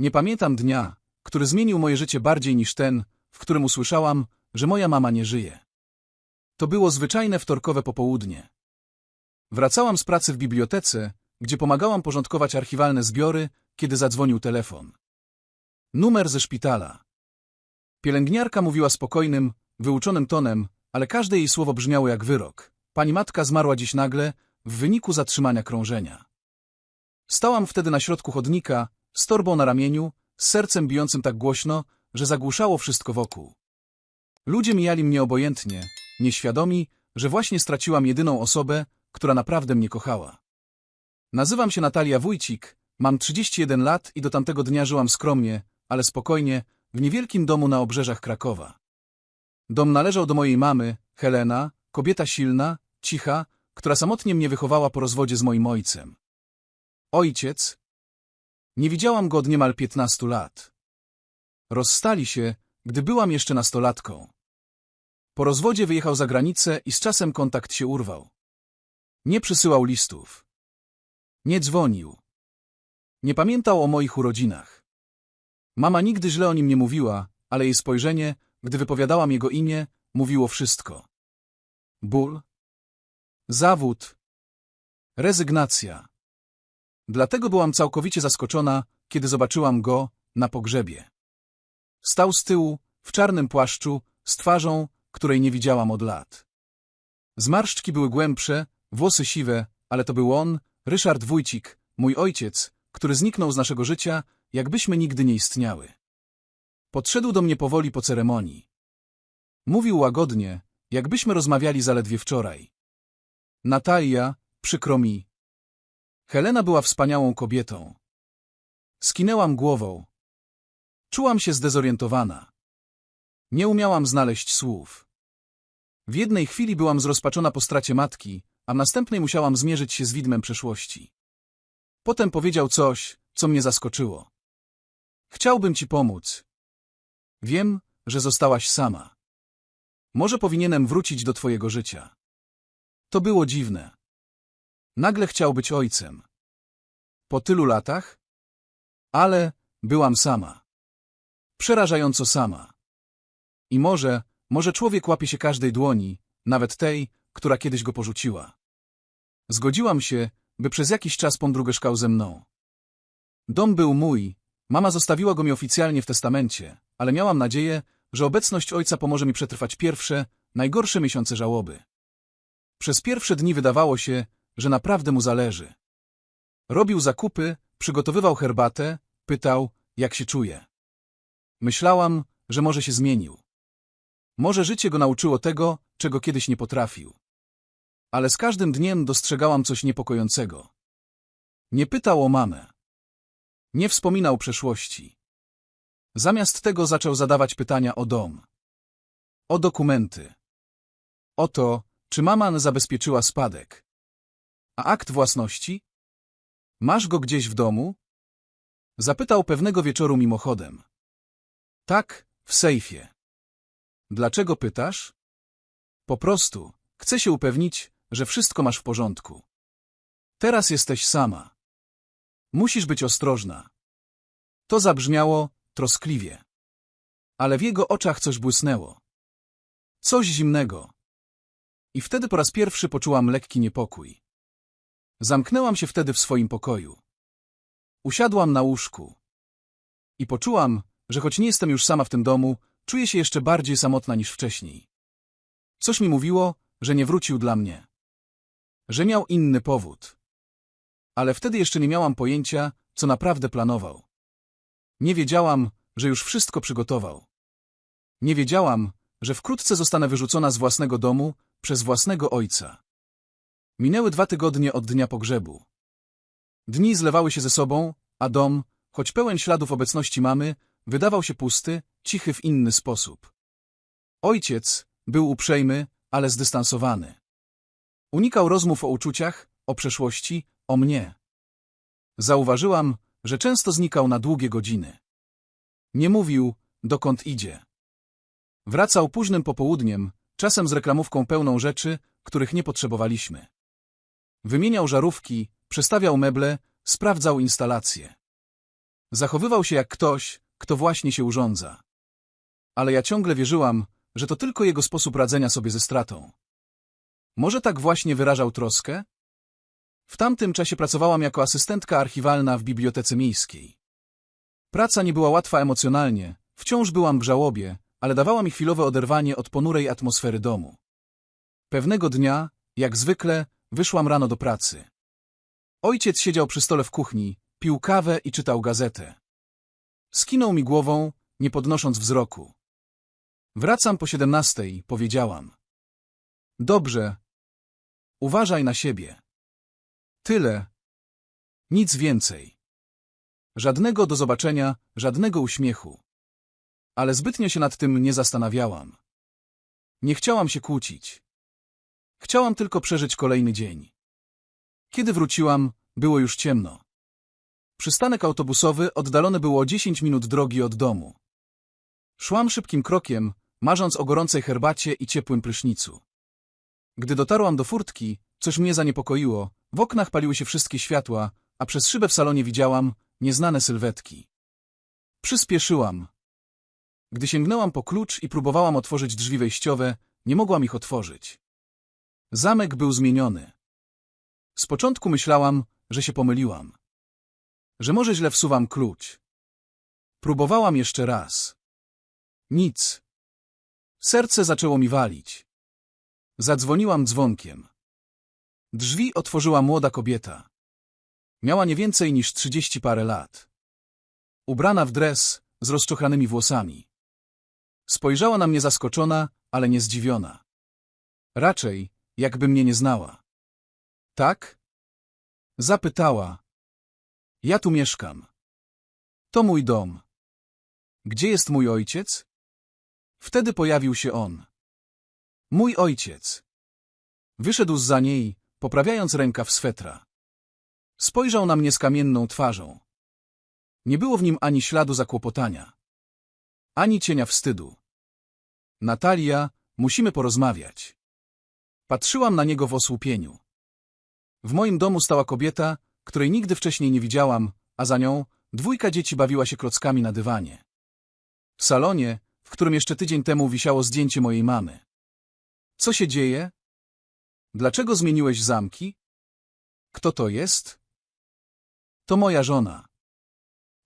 Nie pamiętam dnia, który zmienił moje życie bardziej niż ten, w którym usłyszałam, że moja mama nie żyje. To było zwyczajne wtorkowe popołudnie. Wracałam z pracy w bibliotece, gdzie pomagałam porządkować archiwalne zbiory, kiedy zadzwonił telefon. Numer ze szpitala. Pielęgniarka mówiła spokojnym, wyuczonym tonem, ale każde jej słowo brzmiało jak wyrok. Pani matka zmarła dziś nagle, w wyniku zatrzymania krążenia. Stałam wtedy na środku chodnika, z torbą na ramieniu, z sercem bijącym tak głośno, że zagłuszało wszystko wokół. Ludzie mijali mnie obojętnie, nieświadomi, że właśnie straciłam jedyną osobę, która naprawdę mnie kochała. Nazywam się Natalia Wójcik, mam 31 lat i do tamtego dnia żyłam skromnie, ale spokojnie, w niewielkim domu na obrzeżach Krakowa. Dom należał do mojej mamy, Helena, kobieta silna, cicha, która samotnie mnie wychowała po rozwodzie z moim ojcem. Ojciec? Nie widziałam go od niemal 15 lat. Rozstali się, gdy byłam jeszcze nastolatką. Po rozwodzie wyjechał za granicę i z czasem kontakt się urwał. Nie przysyłał listów. Nie dzwonił. Nie pamiętał o moich urodzinach. Mama nigdy źle o nim nie mówiła, ale jej spojrzenie, gdy wypowiadałam jego imię, mówiło wszystko. Ból, zawód, rezygnacja. Dlatego byłam całkowicie zaskoczona, kiedy zobaczyłam go na pogrzebie. Stał z tyłu, w czarnym płaszczu, z twarzą, której nie widziałam od lat. Zmarszczki były głębsze, włosy siwe, ale to był on, Ryszard Wójcik, mój ojciec, który zniknął z naszego życia, jakbyśmy nigdy nie istniały. Podszedł do mnie powoli po ceremonii. Mówił łagodnie, jakbyśmy rozmawiali zaledwie wczoraj. Natalia, przykro mi. Helena była wspaniałą kobietą. Skinęłam głową. Czułam się zdezorientowana. Nie umiałam znaleźć słów. W jednej chwili byłam zrozpaczona po stracie matki, a w następnej musiałam zmierzyć się z widmem przeszłości. Potem powiedział coś, co mnie zaskoczyło. Chciałbym ci pomóc. Wiem, że zostałaś sama. Może powinienem wrócić do twojego życia. To było dziwne. Nagle chciał być ojcem. Po tylu latach? Ale byłam sama. Przerażająco sama. I może, może człowiek łapie się każdej dłoni, nawet tej, która kiedyś go porzuciła. Zgodziłam się, by przez jakiś czas podrugeszkał ze mną. Dom był mój, mama zostawiła go mi oficjalnie w testamencie, ale miałam nadzieję, że obecność ojca pomoże mi przetrwać pierwsze, najgorsze miesiące żałoby. Przez pierwsze dni wydawało się, że naprawdę mu zależy. Robił zakupy, przygotowywał herbatę, pytał, jak się czuje. Myślałam, że może się zmienił. Może życie go nauczyło tego, czego kiedyś nie potrafił. Ale z każdym dniem dostrzegałam coś niepokojącego. Nie pytał o mamę. Nie wspominał przeszłości. Zamiast tego zaczął zadawać pytania o dom. O dokumenty. O to, czy mama zabezpieczyła spadek. A akt własności? Masz go gdzieś w domu? Zapytał pewnego wieczoru mimochodem. Tak, w sejfie. Dlaczego pytasz? Po prostu, chcę się upewnić, że wszystko masz w porządku. Teraz jesteś sama. Musisz być ostrożna. To zabrzmiało troskliwie. Ale w jego oczach coś błysnęło. Coś zimnego. I wtedy po raz pierwszy poczułam lekki niepokój. Zamknęłam się wtedy w swoim pokoju. Usiadłam na łóżku. I poczułam, że choć nie jestem już sama w tym domu, czuję się jeszcze bardziej samotna niż wcześniej. Coś mi mówiło, że nie wrócił dla mnie. Że miał inny powód. Ale wtedy jeszcze nie miałam pojęcia, co naprawdę planował. Nie wiedziałam, że już wszystko przygotował. Nie wiedziałam, że wkrótce zostanę wyrzucona z własnego domu przez własnego ojca. Minęły dwa tygodnie od dnia pogrzebu. Dni zlewały się ze sobą, a dom, choć pełen śladów obecności mamy, wydawał się pusty, cichy w inny sposób. Ojciec był uprzejmy, ale zdystansowany. Unikał rozmów o uczuciach, o przeszłości, o mnie. Zauważyłam, że często znikał na długie godziny. Nie mówił, dokąd idzie. Wracał późnym popołudniem, czasem z reklamówką pełną rzeczy, których nie potrzebowaliśmy. Wymieniał żarówki, przestawiał meble, sprawdzał instalacje. Zachowywał się jak ktoś, kto właśnie się urządza. Ale ja ciągle wierzyłam, że to tylko jego sposób radzenia sobie ze stratą. Może tak właśnie wyrażał troskę? W tamtym czasie pracowałam jako asystentka archiwalna w bibliotece miejskiej. Praca nie była łatwa emocjonalnie, wciąż byłam w żałobie, ale dawała mi chwilowe oderwanie od ponurej atmosfery domu. Pewnego dnia, jak zwykle, wyszłam rano do pracy. Ojciec siedział przy stole w kuchni, pił kawę i czytał gazetę. Skinął mi głową, nie podnosząc wzroku. Wracam po siedemnastej, powiedziałam. Dobrze. Uważaj na siebie. Tyle. Nic więcej. Żadnego do zobaczenia, żadnego uśmiechu. Ale zbytnio się nad tym nie zastanawiałam. Nie chciałam się kłócić. Chciałam tylko przeżyć kolejny dzień. Kiedy wróciłam, było już ciemno. Przystanek autobusowy oddalony było 10 minut drogi od domu. Szłam szybkim krokiem, marząc o gorącej herbacie i ciepłym prysznicu. Gdy dotarłam do furtki, coś mnie zaniepokoiło, w oknach paliły się wszystkie światła, a przez szybę w salonie widziałam nieznane sylwetki. Przyspieszyłam. Gdy sięgnęłam po klucz i próbowałam otworzyć drzwi wejściowe, nie mogłam ich otworzyć. Zamek był zmieniony. Z początku myślałam, że się pomyliłam. Że może źle wsuwam klucz. Próbowałam jeszcze raz. Nic. Serce zaczęło mi walić. Zadzwoniłam dzwonkiem. Drzwi otworzyła młoda kobieta. Miała nie więcej niż trzydzieści parę lat. Ubrana w dres, z rozczochranymi włosami. Spojrzała na mnie zaskoczona, ale nie zdziwiona. Raczej, jakby mnie nie znała. Tak? Zapytała. Ja tu mieszkam. To mój dom. Gdzie jest mój ojciec? Wtedy pojawił się on. Mój ojciec. Wyszedł za niej, poprawiając rękaw swetra. Spojrzał na mnie z kamienną twarzą. Nie było w nim ani śladu zakłopotania, ani cienia wstydu. Natalia, musimy porozmawiać. Patrzyłam na niego w osłupieniu. W moim domu stała kobieta, której nigdy wcześniej nie widziałam, a za nią dwójka dzieci bawiła się klockami na dywanie. W salonie, w którym jeszcze tydzień temu wisiało zdjęcie mojej mamy. Co się dzieje? Dlaczego zmieniłeś zamki? Kto to jest? To moja żona.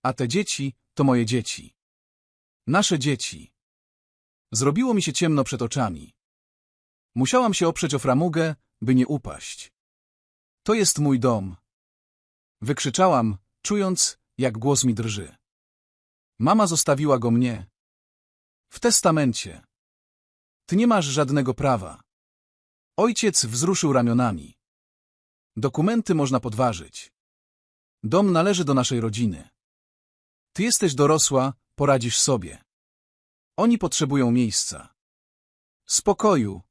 A te dzieci to moje dzieci. Nasze dzieci. Zrobiło mi się ciemno przed oczami. Musiałam się oprzeć o framugę, by nie upaść. To jest mój dom. Wykrzyczałam, czując, jak głos mi drży. Mama zostawiła go mnie. W testamencie. Ty nie masz żadnego prawa. Ojciec wzruszył ramionami. Dokumenty można podważyć. Dom należy do naszej rodziny. Ty jesteś dorosła, poradzisz sobie. Oni potrzebują miejsca. Spokoju.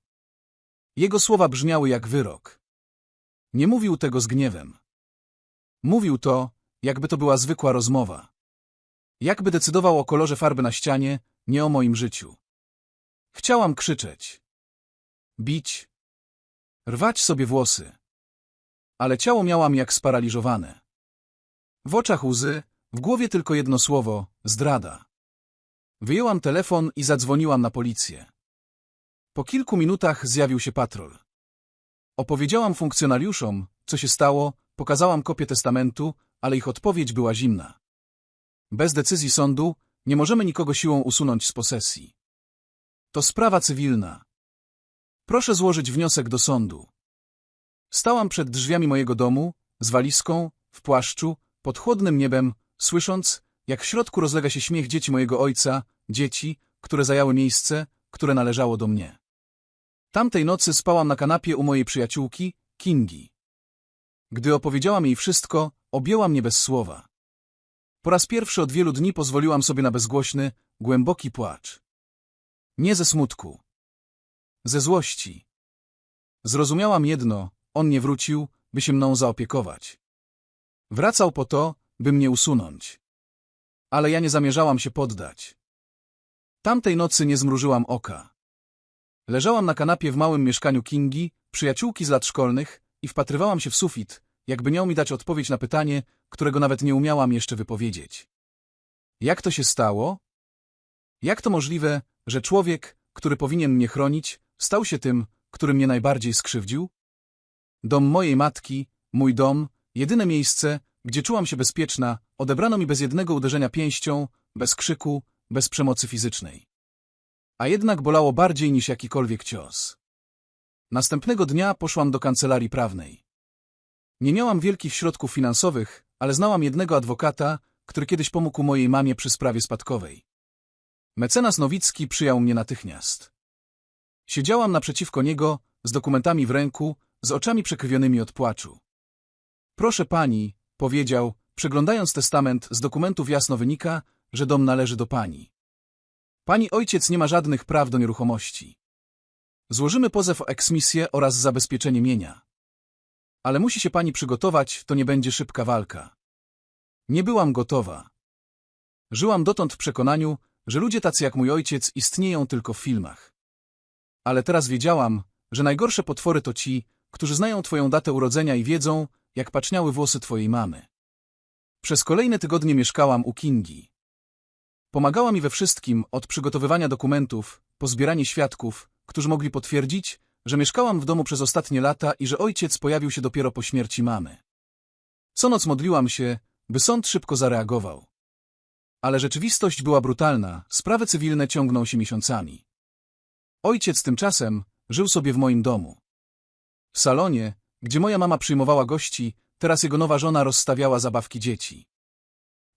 Jego słowa brzmiały jak wyrok. Nie mówił tego z gniewem. Mówił to, jakby to była zwykła rozmowa. Jakby decydował o kolorze farby na ścianie, nie o moim życiu. Chciałam krzyczeć. Bić. Rwać sobie włosy. Ale ciało miałam jak sparaliżowane. W oczach łzy, w głowie tylko jedno słowo – zdrada. Wyjęłam telefon i zadzwoniłam na policję. Po kilku minutach zjawił się patrol. Opowiedziałam funkcjonariuszom, co się stało, pokazałam kopię testamentu, ale ich odpowiedź była zimna. Bez decyzji sądu nie możemy nikogo siłą usunąć z posesji. To sprawa cywilna. Proszę złożyć wniosek do sądu. Stałam przed drzwiami mojego domu, z walizką, w płaszczu, pod chłodnym niebem, słysząc, jak w środku rozlega się śmiech dzieci mojego ojca, dzieci, które zajęły miejsce, które należało do mnie. Tamtej nocy spałam na kanapie u mojej przyjaciółki, Kingi. Gdy opowiedziałam jej wszystko, objęła mnie bez słowa. Po raz pierwszy od wielu dni pozwoliłam sobie na bezgłośny, głęboki płacz. Nie ze smutku. Ze złości. Zrozumiałam jedno, on nie wrócił, by się mną zaopiekować. Wracał po to, by mnie usunąć. Ale ja nie zamierzałam się poddać. Tamtej nocy nie zmrużyłam oka. Leżałam na kanapie w małym mieszkaniu Kingi, przyjaciółki z lat szkolnych i wpatrywałam się w sufit, jakby miał mi dać odpowiedź na pytanie, którego nawet nie umiałam jeszcze wypowiedzieć. Jak to się stało? Jak to możliwe, że człowiek, który powinien mnie chronić, stał się tym, który mnie najbardziej skrzywdził? Dom mojej matki, mój dom, jedyne miejsce, gdzie czułam się bezpieczna, odebrano mi bez jednego uderzenia pięścią, bez krzyku, bez przemocy fizycznej. A jednak bolało bardziej niż jakikolwiek cios. Następnego dnia poszłam do kancelarii prawnej. Nie miałam wielkich środków finansowych, ale znałam jednego adwokata, który kiedyś pomógł mojej mamie przy sprawie spadkowej. Mecenas Nowicki przyjął mnie natychmiast. Siedziałam naprzeciwko niego, z dokumentami w ręku, z oczami przekrwionymi od płaczu. Proszę pani, powiedział, przeglądając testament, z dokumentów jasno wynika, że dom należy do pani. Pani ojciec nie ma żadnych praw do nieruchomości. Złożymy pozew o eksmisję oraz zabezpieczenie mienia. Ale musi się pani przygotować, to nie będzie szybka walka. Nie byłam gotowa. Żyłam dotąd w przekonaniu, że ludzie tacy jak mój ojciec istnieją tylko w filmach. Ale teraz wiedziałam, że najgorsze potwory to ci, którzy znają twoją datę urodzenia i wiedzą, jak paczniały włosy twojej mamy. Przez kolejne tygodnie mieszkałam u Kingi. Pomagała mi we wszystkim, od przygotowywania dokumentów, po zbieranie świadków, którzy mogli potwierdzić, że mieszkałam w domu przez ostatnie lata i że ojciec pojawił się dopiero po śmierci mamy. Co noc modliłam się, by sąd szybko zareagował. Ale rzeczywistość była brutalna, sprawy cywilne ciągną się miesiącami. Ojciec tymczasem żył sobie w moim domu. W salonie, gdzie moja mama przyjmowała gości, teraz jego nowa żona rozstawiała zabawki dzieci.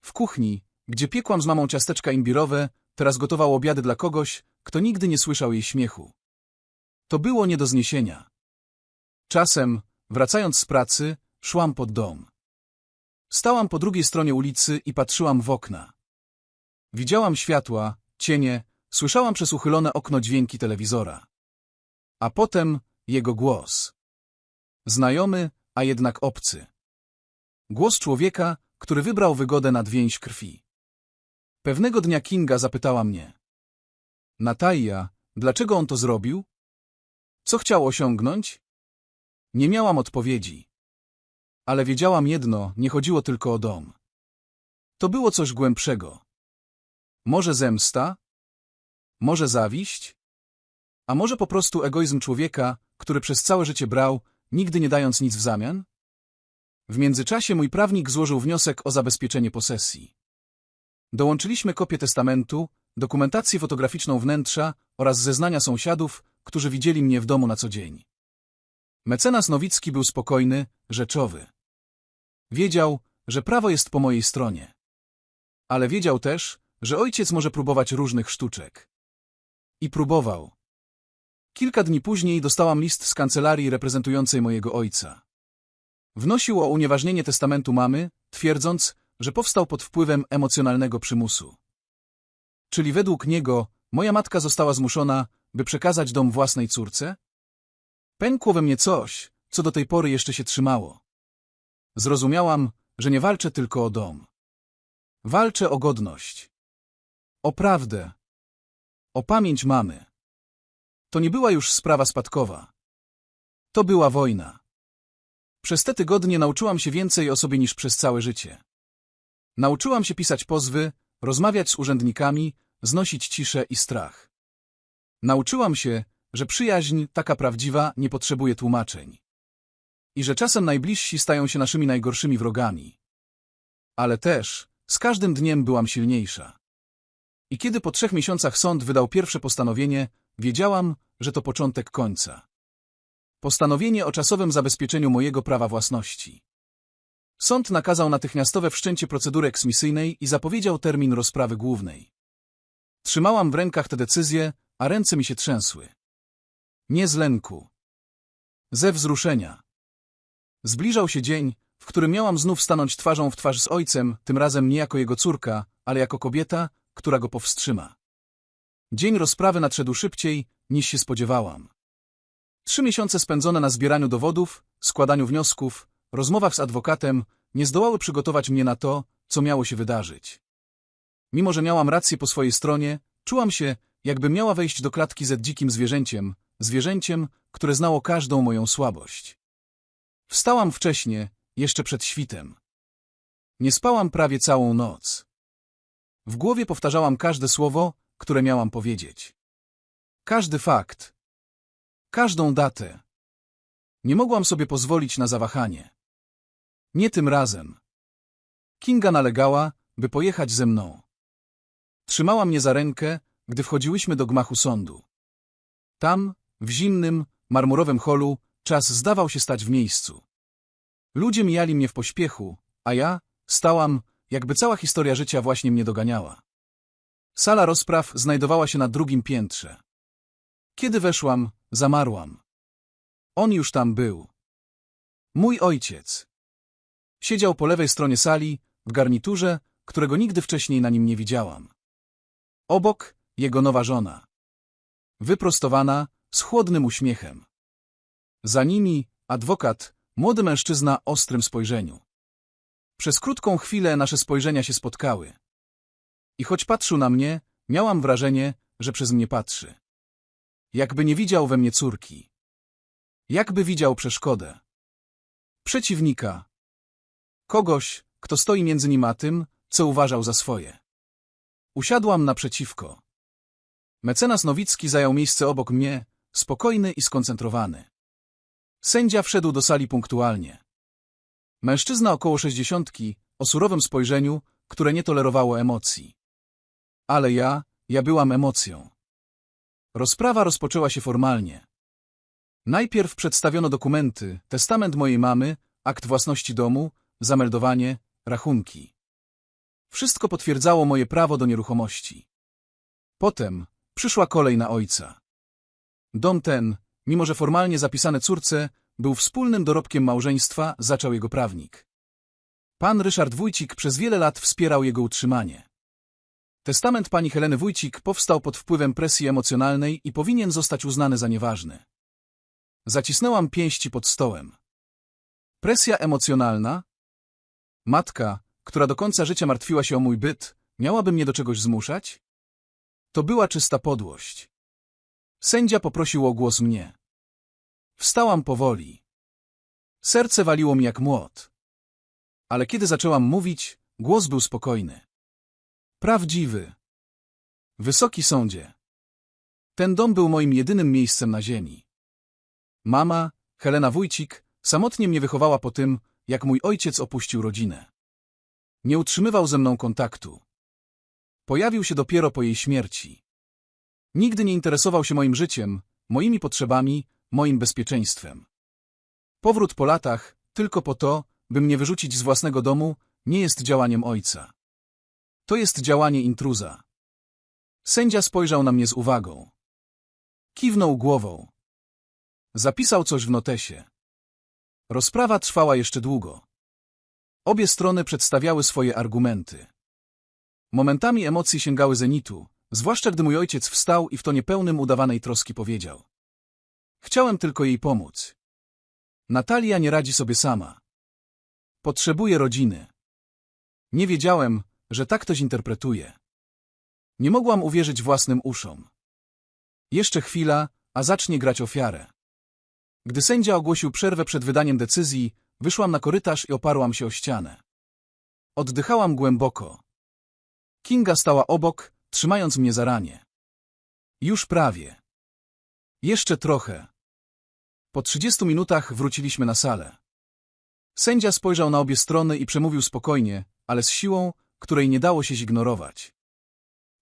W kuchni, gdzie piekłam z mamą ciasteczka imbirowe, teraz gotował obiady dla kogoś, kto nigdy nie słyszał jej śmiechu. To było nie do zniesienia. Czasem, wracając z pracy, szłam pod dom. Stałam po drugiej stronie ulicy i patrzyłam w okna. Widziałam światła, cienie, słyszałam przez uchylone okno dźwięki telewizora. A potem jego głos. Znajomy, a jednak obcy. Głos człowieka, który wybrał wygodę nad więź krwi. Pewnego dnia Kinga zapytała mnie. Natalia, dlaczego on to zrobił? Co chciał osiągnąć? Nie miałam odpowiedzi. Ale wiedziałam jedno, nie chodziło tylko o dom. To było coś głębszego. Może zemsta? Może zawiść? A może po prostu egoizm człowieka, który przez całe życie brał, nigdy nie dając nic w zamian? W międzyczasie mój prawnik złożył wniosek o zabezpieczenie posesji. Dołączyliśmy kopię testamentu, dokumentację fotograficzną wnętrza oraz zeznania sąsiadów, którzy widzieli mnie w domu na co dzień. Mecenas Nowicki był spokojny, rzeczowy. Wiedział, że prawo jest po mojej stronie. Ale wiedział też, że ojciec może próbować różnych sztuczek. I próbował. Kilka dni później dostałam list z kancelarii reprezentującej mojego ojca. Wnosił o unieważnienie testamentu mamy, twierdząc, że powstał pod wpływem emocjonalnego przymusu. Czyli według niego moja matka została zmuszona, by przekazać dom własnej córce? Pękło we mnie coś, co do tej pory jeszcze się trzymało. Zrozumiałam, że nie walczę tylko o dom. Walczę o godność. O prawdę. O pamięć mamy. To nie była już sprawa spadkowa. To była wojna. Przez te tygodnie nauczyłam się więcej o sobie niż przez całe życie. Nauczyłam się pisać pozwy, rozmawiać z urzędnikami, znosić ciszę i strach. Nauczyłam się, że przyjaźń, taka prawdziwa, nie potrzebuje tłumaczeń. I że czasem najbliżsi stają się naszymi najgorszymi wrogami. Ale też, z każdym dniem byłam silniejsza. I kiedy po trzech miesiącach sąd wydał pierwsze postanowienie, wiedziałam, że to początek końca. Postanowienie o czasowym zabezpieczeniu mojego prawa własności. Sąd nakazał natychmiastowe wszczęcie procedury eksmisyjnej i zapowiedział termin rozprawy głównej. Trzymałam w rękach tę decyzję, a ręce mi się trzęsły. Nie z lęku. Ze wzruszenia. Zbliżał się dzień, w którym miałam znów stanąć twarzą w twarz z ojcem, tym razem nie jako jego córka, ale jako kobieta, która go powstrzyma. Dzień rozprawy nadszedł szybciej, niż się spodziewałam. Trzy miesiące spędzone na zbieraniu dowodów, składaniu wniosków, rozmowach z adwokatem nie zdołały przygotować mnie na to, co miało się wydarzyć. Mimo, że miałam rację po swojej stronie, czułam się, jakbym miała wejść do klatki z dzikim zwierzęciem, zwierzęciem, które znało każdą moją słabość. Wstałam wcześnie, jeszcze przed świtem. Nie spałam prawie całą noc. W głowie powtarzałam każde słowo, które miałam powiedzieć. Każdy fakt. Każdą datę. Nie mogłam sobie pozwolić na zawahanie. Nie tym razem. Kinga nalegała, by pojechać ze mną. Trzymała mnie za rękę, gdy wchodziłyśmy do gmachu sądu. Tam, w zimnym, marmurowym holu, czas zdawał się stać w miejscu. Ludzie mijali mnie w pośpiechu, a ja stałam, jakby cała historia życia właśnie mnie doganiała. Sala rozpraw znajdowała się na drugim piętrze. Kiedy weszłam, zamarłam. On już tam był. Mój ojciec. Siedział po lewej stronie sali, w garniturze, którego nigdy wcześniej na nim nie widziałam. Obok jego nowa żona. Wyprostowana, z chłodnym uśmiechem. Za nimi adwokat, młody mężczyzna o ostrym spojrzeniu. Przez krótką chwilę nasze spojrzenia się spotkały. I choć patrzył na mnie, miałam wrażenie, że przez mnie patrzy. Jakby nie widział we mnie córki. Jakby widział przeszkodę. Przeciwnika. Kogoś, kto stoi między nim a tym, co uważał za swoje. Usiadłam naprzeciwko. Mecenas Nowicki zajął miejsce obok mnie, spokojny i skoncentrowany. Sędzia wszedł do sali punktualnie. Mężczyzna około sześćdziesiątki, o surowym spojrzeniu, które nie tolerowało emocji. Ale ja, ja byłam emocją. Rozprawa rozpoczęła się formalnie. Najpierw przedstawiono dokumenty, testament mojej mamy, akt własności domu, zameldowanie, rachunki. Wszystko potwierdzało moje prawo do nieruchomości. Potem przyszła kolej na ojca. Dom ten, mimo że formalnie zapisany córce, był wspólnym dorobkiem małżeństwa, zaczął jego prawnik. Pan Ryszard Wójcik przez wiele lat wspierał jego utrzymanie. Testament pani Heleny Wójcik powstał pod wpływem presji emocjonalnej i powinien zostać uznany za nieważny. Zacisnęłam pięści pod stołem. Presja emocjonalna? Matka, która do końca życia martwiła się o mój byt, miałaby mnie do czegoś zmuszać? To była czysta podłość. Sędzia poprosił o głos mnie. Wstałam powoli. Serce waliło mi jak młot. Ale kiedy zaczęłam mówić, głos był spokojny. Prawdziwy. Wysoki sądzie. Ten dom był moim jedynym miejscem na ziemi. Mama, Helena Wójcik, samotnie mnie wychowała po tym, jak mój ojciec opuścił rodzinę. Nie utrzymywał ze mną kontaktu. Pojawił się dopiero po jej śmierci. Nigdy nie interesował się moim życiem, moimi potrzebami, moim bezpieczeństwem. Powrót po latach, tylko po to, by mnie wyrzucić z własnego domu, nie jest działaniem ojca. To jest działanie intruza. Sędzia spojrzał na mnie z uwagą. Kiwnął głową. Zapisał coś w notesie. Rozprawa trwała jeszcze długo. Obie strony przedstawiały swoje argumenty. Momentami emocje sięgały zenitu, zwłaszcza gdy mój ojciec wstał i w tonie pełnym udawanej troski powiedział. Chciałem tylko jej pomóc. Natalia nie radzi sobie sama. Potrzebuje rodziny. Nie wiedziałem, że tak to zinterpretuje. Nie mogłam uwierzyć własnym uszom. Jeszcze chwila, a zacznie grać ofiarę. Gdy sędzia ogłosił przerwę przed wydaniem decyzji, wyszłam na korytarz i oparłam się o ścianę. Oddychałam głęboko. Kinga stała obok, trzymając mnie za ramię. Już prawie. Jeszcze trochę. Po trzydziestu minutach wróciliśmy na salę. Sędzia spojrzał na obie strony i przemówił spokojnie, ale z siłą, której nie dało się zignorować.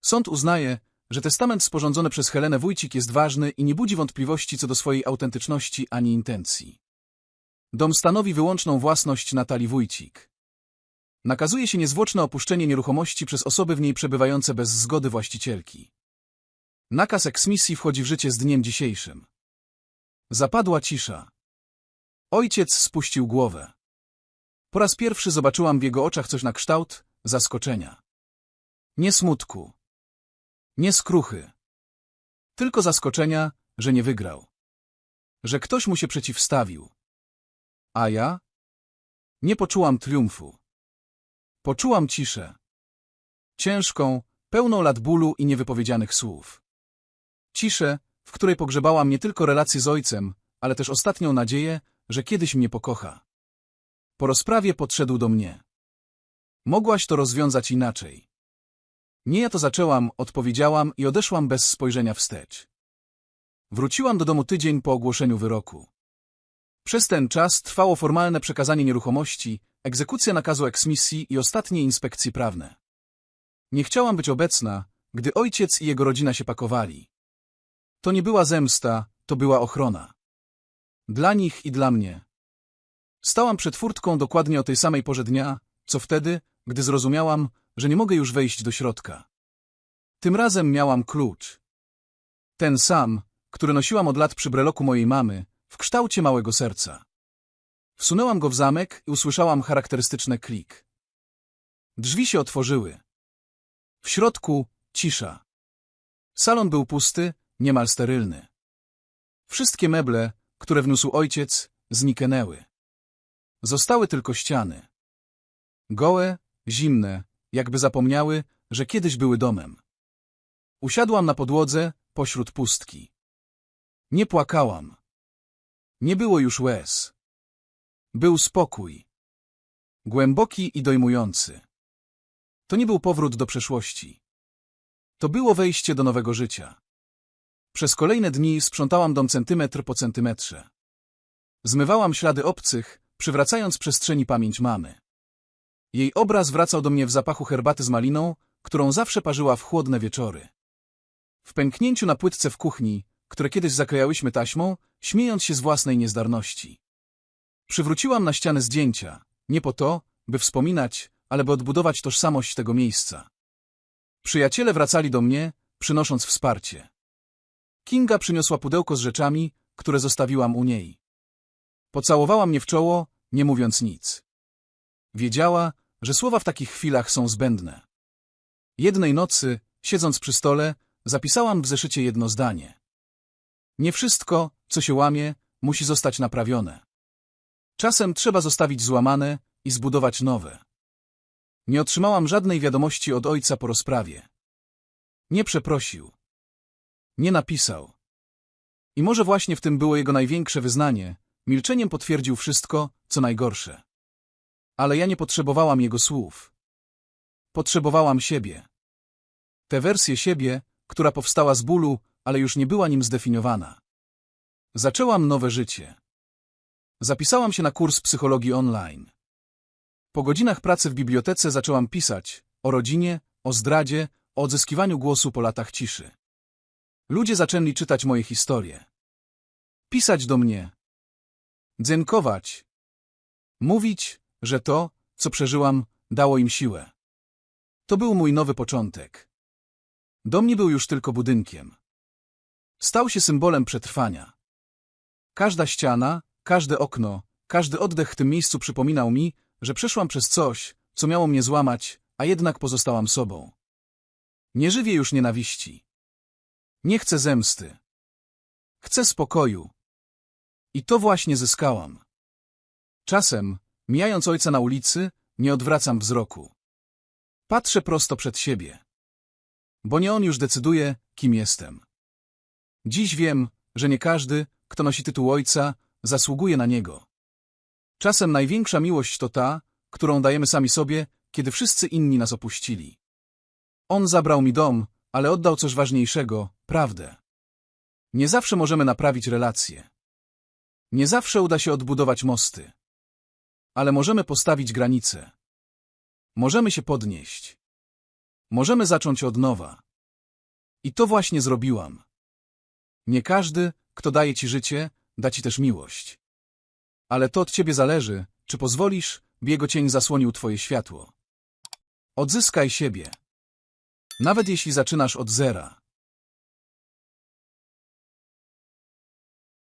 Sąd uznaje, że testament sporządzony przez Helenę Wójcik jest ważny i nie budzi wątpliwości co do swojej autentyczności ani intencji. Dom stanowi wyłączną własność Natalii Wójcik. Nakazuje się niezwłoczne opuszczenie nieruchomości przez osoby w niej przebywające bez zgody właścicielki. Nakaz eksmisji wchodzi w życie z dniem dzisiejszym. Zapadła cisza. Ojciec spuścił głowę. Po raz pierwszy zobaczyłam w jego oczach coś na kształt zaskoczenia. Nie smutku. Nie skruchy. Tylko zaskoczenia, że nie wygrał. Że ktoś mu się przeciwstawił. A ja? Nie poczułam triumfu. Poczułam ciszę. Ciężką, pełną lat bólu i niewypowiedzianych słów. Ciszę, w której pogrzebałam nie tylko relacje z ojcem, ale też ostatnią nadzieję, że kiedyś mnie pokocha. Po rozprawie podszedł do mnie. Mogłaś to rozwiązać inaczej. Nie ja to zaczęłam, odpowiedziałam i odeszłam bez spojrzenia wstecz. Wróciłam do domu tydzień po ogłoszeniu wyroku. Przez ten czas trwało formalne przekazanie nieruchomości, egzekucja nakazu eksmisji i ostatnie inspekcje prawne. Nie chciałam być obecna, gdy ojciec i jego rodzina się pakowali. To nie była zemsta, to była ochrona. Dla nich i dla mnie. Stałam przed furtką dokładnie o tej samej porze dnia, co wtedy, gdy zrozumiałam, że nie mogę już wejść do środka. Tym razem miałam klucz. Ten sam, który nosiłam od lat przy breloku mojej mamy, w kształcie małego serca. Wsunęłam go w zamek i usłyszałam charakterystyczny klik. Drzwi się otworzyły. W środku cisza. Salon był pusty, niemal sterylny. Wszystkie meble, które wniósł ojciec, zniknęły. Zostały tylko ściany. Gołe, zimne, jakby zapomniały, że kiedyś były domem. Usiadłam na podłodze pośród pustki. Nie płakałam. Nie było już łez. Był spokój. Głęboki i dojmujący. To nie był powrót do przeszłości. To było wejście do nowego życia. Przez kolejne dni sprzątałam dom centymetr po centymetrze. Zmywałam ślady obcych, przywracając przestrzeni pamięć mamy. Jej obraz wracał do mnie w zapachu herbaty z maliną, którą zawsze parzyła w chłodne wieczory. W pęknięciu na płytce w kuchni, które kiedyś zaklejałyśmy taśmą, śmiejąc się z własnej niezdarności. Przywróciłam na ścianę zdjęcia, nie po to, by wspominać, ale by odbudować tożsamość tego miejsca. Przyjaciele wracali do mnie, przynosząc wsparcie. Kinga przyniosła pudełko z rzeczami, które zostawiłam u niej. Pocałowała mnie w czoło, nie mówiąc nic. Wiedziała, że słowa w takich chwilach są zbędne. Jednej nocy, siedząc przy stole, zapisałam w zeszycie jedno zdanie. Nie wszystko, co się łamie, musi zostać naprawione. Czasem trzeba zostawić złamane i zbudować nowe. Nie otrzymałam żadnej wiadomości od ojca po rozprawie. Nie przeprosił. Nie napisał. I może właśnie w tym było jego największe wyznanie, milczeniem potwierdził wszystko, co najgorsze. Ale ja nie potrzebowałam jego słów. Potrzebowałam siebie. Tę wersję siebie, która powstała z bólu, ale już nie była nim zdefiniowana. Zaczęłam nowe życie. Zapisałam się na kurs psychologii online. Po godzinach pracy w bibliotece zaczęłam pisać o rodzinie, o zdradzie, o odzyskiwaniu głosu po latach ciszy. Ludzie zaczęli czytać moje historie. Pisać do mnie. Dzynkować. Mówić, że to, co przeżyłam, dało im siłę. To był mój nowy początek. Dom nie był już tylko budynkiem. Stał się symbolem przetrwania. Każda ściana, każde okno, każdy oddech w tym miejscu przypominał mi, że przeszłam przez coś, co miało mnie złamać, a jednak pozostałam sobą. Nie żywię już nienawiści. Nie chcę zemsty. Chcę spokoju. I to właśnie zyskałam. Czasem, mijając ojca na ulicy, nie odwracam wzroku. Patrzę prosto przed siebie. Bo nie on już decyduje, kim jestem. Dziś wiem, że nie każdy, kto nosi tytuł ojca, zasługuje na niego. Czasem największa miłość to ta, którą dajemy sami sobie, kiedy wszyscy inni nas opuścili. On zabrał mi dom, ale oddał coś ważniejszego, prawdę. Nie zawsze możemy naprawić relacje. Nie zawsze uda się odbudować mosty. Ale możemy postawić granice. Możemy się podnieść. Możemy zacząć od nowa. I to właśnie zrobiłam. Nie każdy, kto daje ci życie, da ci też miłość. Ale to od ciebie zależy, czy pozwolisz, by jego cień zasłonił twoje światło. Odzyskaj siebie. Nawet jeśli zaczynasz od zera.